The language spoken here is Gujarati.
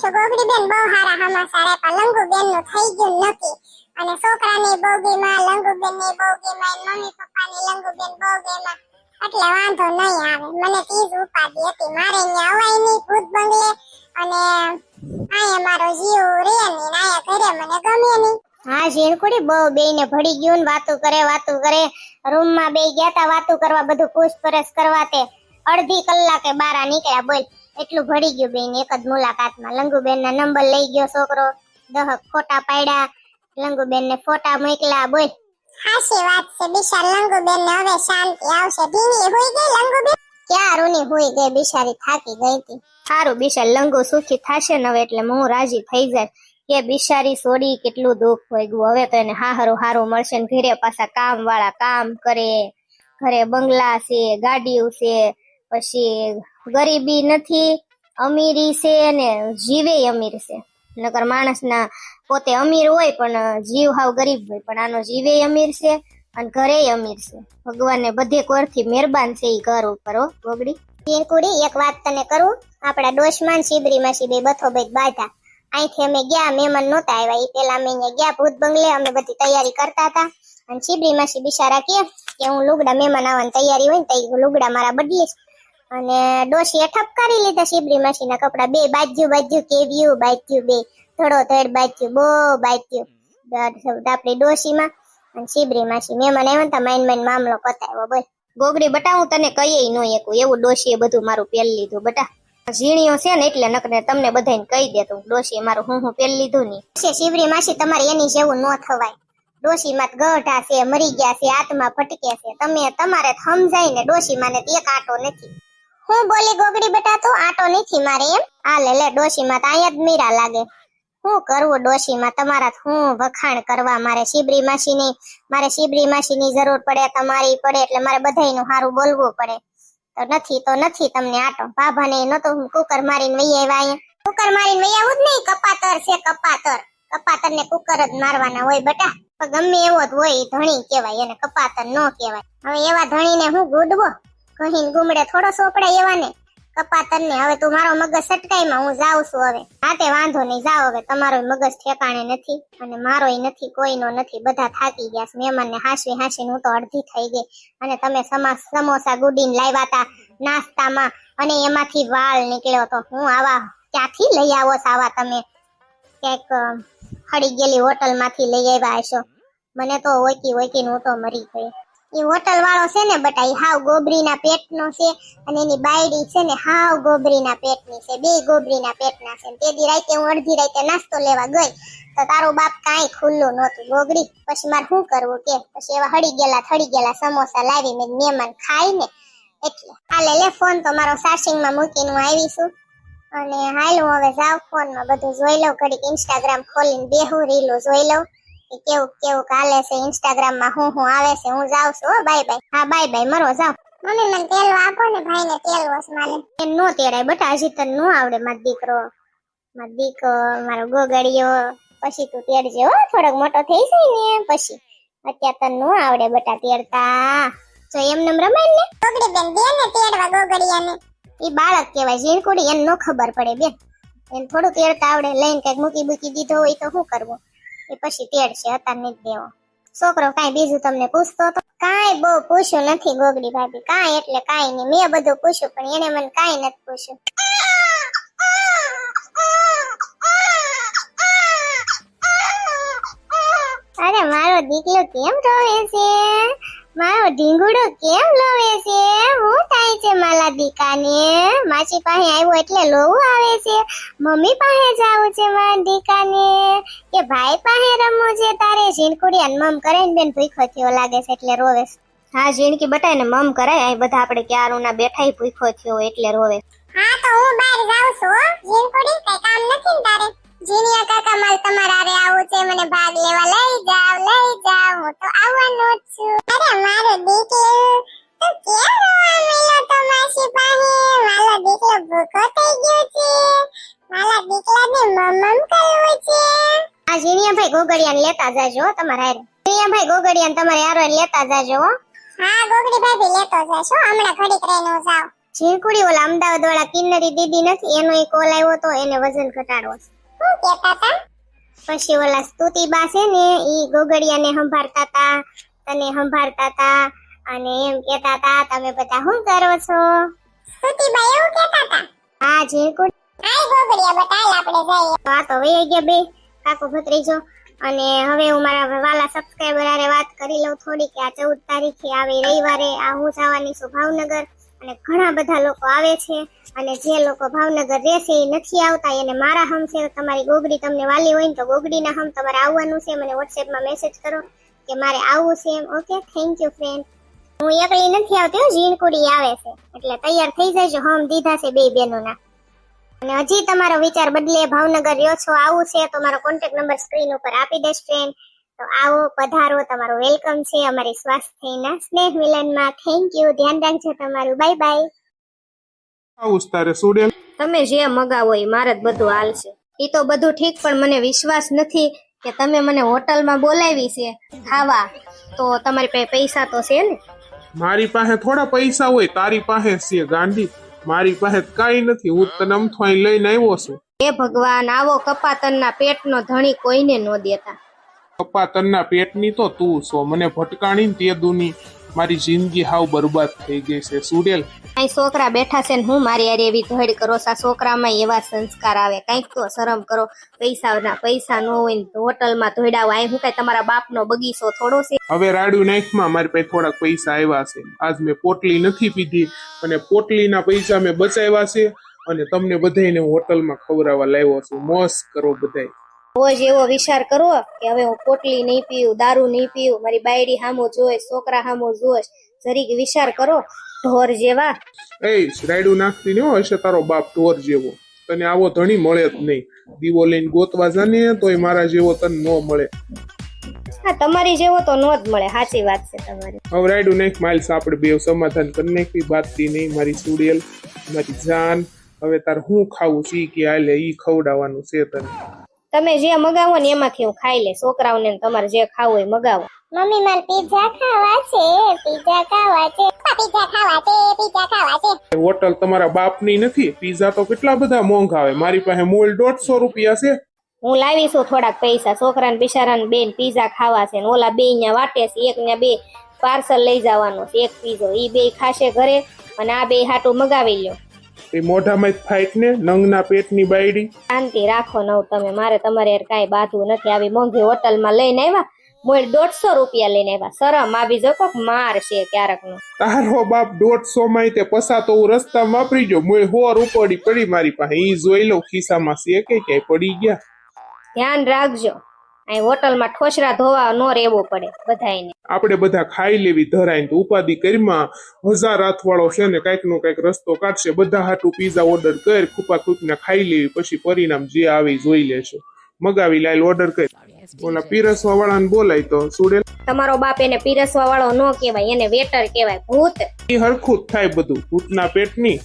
છું ગોગડી બેન બહુ હમાસાર આપ્યા લંગુ બેનનું થઈ ગયું નક્કી. અને છોકરાની બોગીમાં લંગુ બેનની બોગીમાં મમ્મી પપ્પાની લંગુ બેન બોગીમાં એટલે વાંધો નહીં આવે. મને તીજ ઉપાધિ હતી. મારે અહીંયા અવાય નહીં ભૂત બંગલે. અને અહીંયા મારો જીવ રે નહીં, ને અહીંયા ઘરે મને ગમે નહીં. હા શેરકુડી બહુ બેયને ભળી ગયું ને વાતું કરે વાતું કરે. રૂમમાં બે ગયા તા, વાતું કરવા બધું પૂછપરછ કરવા તે. અડધી કલાકે બારા નીકળ્યા બોલ. એટલું ભળી ગયું બેન એક જ મુલાકાતમાં. લંગુબેન ના નંબર લઈ ગયો છોકરો. દહક ફોટા પાડ્યા. લંગુબેન ને ફોટા મોકલા બોલ. હાશી વાત છે બિશાલ. લંગુ બેન ને હવે શાંતિ આવશે. ઢીંગલી હોઈ ગઈ લંગુબેન? ક્યાં રૂની હુઈ ગઈ? બિચારી થાકી ગઈ હતી. સારું બિચાર લંગો સુખી થશે ને હવે એટલે હું રાજી થઈ જાય કે બિચારી સોડી કેટલું દુઃખ હોય ગયું હવે તો એને હારું હારું મળશે ને ઘરે પાછા કામ વાળા કામ કરે. ઘરે બંગલા છે ગાડીઓ છે પછી ગરીબી નથી, અમીરી છે અને જીવે અમીર છે. નકર માણસના પોતે અમીર હોય પણ જીવ હાવ ગરીબ હોય. પણ આનો જીવે અમીર છે અને ઘરે અમીર છે. ભગવાનને બધે કોરથી મહેરબાન છે એ ઘર ઉપર, હો, ગોગડી. તીરકુડી એક વાત તને કરું? આપણા ડોશમાન શિબરી માસી બે બથો બેટ બાધા અહીંથી અમે ગયા, મહેમાન નહોતા આવ્યા. એ પેલા અમે અહીંયા ગયા, ભૂત બંગલે અમે બધી તૈયારી કરતા હતા. અને શિબરી માસી બિચારા કે હું લુગડા મહેમાન આવવાની તૈયારી હોય ને તો લુગડા મારા બદલીશ અને ડોશીએ ઠપકારી લીધા શિબરી માસીના કપડા. બે બાજુ બાજુ કેવ્યું બાજ્યું બે. ધડો ધડ બાજ્યું બો બાજ્યું. આપણી ડોશીમાં અને શિબરી માસી મહેમાન આવ્યા ને તો માઇન માઇન મામલો પતાવ્યો બોલ. ગોગડી બટા હું તને કહીએ નો એકું. એવું ડોશીએ બધું મારું પેલ લીધું બટા. ઝીણીઓ છે ને એટલે નકને તમને બધાને કહી દેતું ડોશીએ મારું હું હું પેલ લીધું ની. શિવરી માસી તમારે એની જેવું ન થવાય. ડોશી માં ગઢા છે મરી ગયા છે આત્મા ભટકે છે. તમે તમારે સમજાય ને ડોશી માને તો એક આટો નથી. હું બોલી ગોગડી બેટા, તું આટો નથી મારે એમ? આ લે લે ડોશી માં તો અહીંયા જ મીરા લાગે. હું કરવું ડોશી માં તમારા હું વખાણ કરવા મારે શિબરી માસી ની મારે શિબરી માસી ની જરૂર પડે, તમારી પડે, એટલે મારે બધાયનું સારું બોલવું પડે. તો નથી તો નથી તમને આટો. બાબા ને નતો કુકર મારીને વહી આવ્યા અહીંયા. કુકર મારીને વહી આવું જ નહીં, કપાતર છે, કપાતર. કપાતર ને કુકર જ મારવાના હોય બટા. ગમે એવો જ હોય ધણી કહેવાય, એને કપાતર ન કહેવાય. હવે એવા ધણીને હું ગુડવો? કહીને ગુમડે થોડો સોપડે એવા ને કપાતર ને હવે તું મારો મગજ સટકાઈમાં હું જાઉં છું હવે. હાથે વાંધો નહીં, જાઓ હવે. તમારો મગજ ઠેકાણે નથી અને મારોય નથી, કોઈનો નથી. બધા થાકી ગયા છે. મહેમાનને હાસવી હાસીને હું તો અડધી થઈ ગઈ. અને તમે સમા સમોસા ગુડીને લાવ્યા હતા નાસ્તામાં અને એમાંથી વાળ નીકળ્યો તો હું આવા ક્યાંથી લઈ આવો છો આવા તમે? ક્યાંક હળી ગયેલી હોટલમાંથી લઈ આવ્યા હશો. મને તો ઓકી ઓકી હું તો મરી ગઈ. એ હોટલ વાળો છે ને બટા એ હાવ ગોબરીના પેટનો છે અને એની બાયડી છે ને હાવ ગોબરીના પેટની છે, બે ગોબરીના પેટના છે. તે દી રાતે હું અડધી રાતે નાસ્તો લેવા ગઈ તો તારું બાપ કાંઈ ખુલ્લું નહોતું. ગોગડી પછી મારે શું કરવું કે? પછી એવા હળી ગયેલા થડી ગયેલા સમોસા લાવી મેં મહેમાન ખાઈ ને એટલે. હાલે લે ફોન તો મારો ચાર્જિંગમાં મૂકીને હું આવીશું અને હાલ હું હવે જાઉં ફોનમાં બધું જોઈ લઉં, ઘડીક ઇન્સ્ટાગ્રામ ખોલીને બેહું, રીલું જોઈ લઉં. કેવું કેવું કાલે છે ઇન્સ્ટાગ્રામમાં હું હું આવે છે હું જાઉં છું બાય બાય. હા બાય બાય મરો જાવ મમ્મી મને તેલ આપો ને ભાઈ ને તેલ વસ માને એ નો તેડાય બટા હજી તને નો આવડે માર દીકરો. માર દીકરો મારો ગોગડિયો પછી તું તેડજે હો થોડોક મોટો થઈ જાય ને પછી. અત્યારે તને નો આવડે બટા તેડતા. જો એમ એમ રમાય ને? ગોગડી બેન બે ને તેડવા ગોગડિયાને એ બાળક કહેવાય ઝીણકુડી એને નો ખબર પડે બેન. એને થોડું તેડતા આવડે લઈને કંઈક મૂકી મૂકી દીધો હોય તો શું કરવું? એ પછી તેડશે અત્યારે જ દેવો. છોકરો કાંઈ બીજું તમને પૂછતો હતો કાંઈ બહુ પૂછ્યું નથી ગોગડી ભાભી. કાંઈ એટલે કાંઈ નહીં. મેં બધું પૂછ્યું, પણ એને મને કાંઈ નથી પૂછ્યું. અરે, મારો દીકલો કેમ રોવે છે? મારો ઢીંગુડો કેમ લોવે છે? હું છે મારા દીકાને. માસી પાસે આવ્યો એટલે લોવું આવે છે. મમ્મી પાસે જાવું છે મારા દીકાને. કે ભાઈ પાસે રમવું છે તારે? ઝીણકુડી અને મમ કરે ને બેન ભૂખો થયો લાગે છે એટલે રોવે હા ઝીણકી બટાય ને મમ કરાય. અહીં બધા આપણે ક્યારું ના બેઠા ભૂખો થયો એટલે રોવે હા તો હું બહાર જાઉં છું ઝીણકુડી કઈ કામ નથી ને તારે? જીનિયા કાકા માલ તમારા હારે આવું છે મને ભાગ લેવા લઈ જાવ લઈ જાવ. હું તો આવવાનો છું. અરે મારો દીકલો ભૂખો થઈ ગયો છે મારા દીકરાને મમમ કરવું છે આ ઝીણિયાભાઈ ગોગડિયાને લેતા જાજો. તમારા હારે ઝીણિયાભાઈ ગોગડિયાને તમારે હારે લેતા જાજો. હો ગોગડી ભાભી લેતો જશો હમણાં ઘડીક રહીને હું જાઉં ઝીણકુડી ઓલા અમદાવાદ વાળા કિન્નરી દીદી નથી એનો એક કોલ આવ્યો તો એને વજન ઘટાડવો. શું કહેતા તા પછી ઓલા સ્તુતિબા છે ને ઈ ગોગડિયાને સંભાળતા તા તને સંભાળતા તા, અને એમ કેતા તા તમે બધા શું કરો છો? સ્તુતિબા એવું કેતા તા હા ઝીણકુડી આય ગોગડિયા બટાલ આપણે જઈએ. તો આ તો વહી ગયા બે. કાકો ભત્રીજો. અને હવે હું મારા વાલા સબસ્ક્રાઇબર આરે વાત કરી લઉં થોડી કે આ ચૌદ તારીખે આવે રવિવારે. આ હું જવાની છું ભાવનગર. અને ઘણા બધા લોકો આવે છે. અને જે લોકો ભાવનગર રહેશે એ નથી આવતા. એને મારા હમ છે. તમારી ગોગડી તમને વાલી હોય ને તો ગોગડીના હમ તમારે આવવાનું છે. મને વોટ્સએપમાં મેસેજ કરો કે મારે આવવું છે એમ. ઓકે થેન્ક યુ ફ્રેન્ડ હું એકલી નથી આવતી હો ઝીણકુડી આવે છે. એટલે તૈયાર થઈ જજો હોમ દીધા છે બે બહેનોના અને હજી તમારો વિચાર બદલે ભાવનગર રહ્યો છો આવું છે તો મારો કોન્ટેક્ટ નંબર સ્ક્રીન ઉપર આપી દઈશ ફ્રેન્ડ તો આવો પધારો તમારો વેલકમ છે અમારી સ્વાસ્થ્યના સ્નેહ મિલનમાં. થેન્ક યુ ધ્યાન રાખજો તમારું. બાય બાય આવું તારે સુડેલ? તમે જે મગાવો એ મારે બધું હાલ છે. એ તો બધું ઠીક પણ મને વિશ્વાસ નથી કે તમે મને હોટલમાં બોલાવી છે. ખાવા. તો તમારી પાસે પૈસા તો છે ને? મારી પાસે થોડા પૈસા હોય તારી પાસે છે ગાંડી. મારી પાસે કાંઈ નથી હું તને અમથો અહીં લઈને આવ્યો છું. હે ભગવાન આવો કપાતનના પેટનો ધણી કોઈને ન દેતા. કપાતનના પેટની તો તું છો મને ભટકાણી ને તે દુની. મારી જિંદગી હાવ બરબાદ થઈ ગઈ છે સુડેલ. અહીં છોકરા બેઠા છે ને હું મારી યાર એવી ધડ કરો, સા છોકરામાં એવા સંસ્કાર આવે. કંઈક તો શરમ કરો, પૈસા પૈસા ન હોય ને હોટલમાં ધોડાવો અહીં હું કઈ તમારા બાપનો બગીચો થોડો છે? હવે રાડ્યું નાખમાં મારી પાસે થોડાક પૈસા આવ્યા છે. આજ મેં પોટલી નથી પીધી અને પોટલીના પૈસા મેં બચાવ્યા છે અને તમને બધાયને હું હોટલમાં ખવડાવવા લાવ્યો છું. મોસ કરો બધાય. રોજ એવો વિચાર કરો કે હવે હું પોટલી નહીં પીવું દારૂ નહીં પીવું મારી બાયડી હામો જોઈશ છોકરા હામો જોઈશ જરીક વિચાર કરો ઢોર જેવા. એ રાયડું નાખતી નહીં હશે તારો બાપ ઢોર જેવો. તને આવો ધણી મળે જ નહીં. દીવો લઈને ગોતવા જાને તોય મારા જેવો તને ન મળે. હા તમારી જેવો તો નો જ મળે સાચી વાત છે તમારી. હવે રાયડું નાખ માઇલ્સ આપણે બે સમાધાન કરી નાખી બાતતી નહીં મારી સુડેલ મારી જાન. હવે તાર હું ખાવું છે કે હાલે ઈ ખવડાવવાનું છે તને. તમે જે મગાવો ને એમાંથી હું ખાઈ લે છોકરાઓને ને તમારે જે ખાવું હોય મગાવો. મમ્મી મારે પીઝા ખાવા છે. પીઝા ખાવા છે. પીઝા ખાવા છે. પીઝા ખાવા છે. હોટલ તમારા બાપની નથી. પીઝા તો કેટલા બધા મોંઘા આવે મારી પાસે મૂળ દોઢસો રૂપિયા છે. હું લાવીશું થોડાક પૈસા. છોકરાને બિચારાને બેન પીઝા ખાવા છે ને ઓલા બે અહીંયા વાટે છે. એક ને બે પાર્સલ લઈ જવાનું છે. એક પીઝો એ બે ખાશે ઘરે અને આ બે હાટું મગાવી લ્યો. એ મોઢામાં ફાઈટ ને નંગના પેટની બાયડી. શાંતિ રાખો નવ તમે. મારે તમારે યાર કાંઈ બાધવું નથી. આવી મોંઘી હોટલમાં લઈને આવ્યા. મોય દોઢસો રૂપિયા લઈને આવ્યા. શરમ આવી જો કોક માર છે ક્યારેક નો તારો બાપ દોઢસો માં તે પસાતો હું રસ્તા વાપરી ગયો. મોય હોર ઉપડી પડી મારી પાસે. ઈ જોઈ લઉં ખિસ્સામાં છે કે ક્યાંય પડી ગયા. ધ્યાન રાખજો. અહીં હોટલમાં ઠોસરા ધોવા નો રહેવો પડે બધાને આપણે બધા ખાઈ લેવી ધરાય તો ઉપાધિ કરીમાં હજાર હાથવાળો છે ને કાંઈક નો કાંઈક રસ્તો કાઢશે. બધા હાટું પીઝા ઓર્ડર કર ખૂપા ખૂપને ખાઈ લેવી પછી પરિણામ જે આવે જોઈ લેશે. મગાવી લાઈલ ઓર્ડર કરી. ઓલા પીરસવા વાળાને બોલાય તો સુડેલ તમારો બાપ એને પીરસવા વાળો ન કહેવાય એને વેટર કહેવાય ભૂત. એ હરખું થાય બધું ભૂતના પેટની.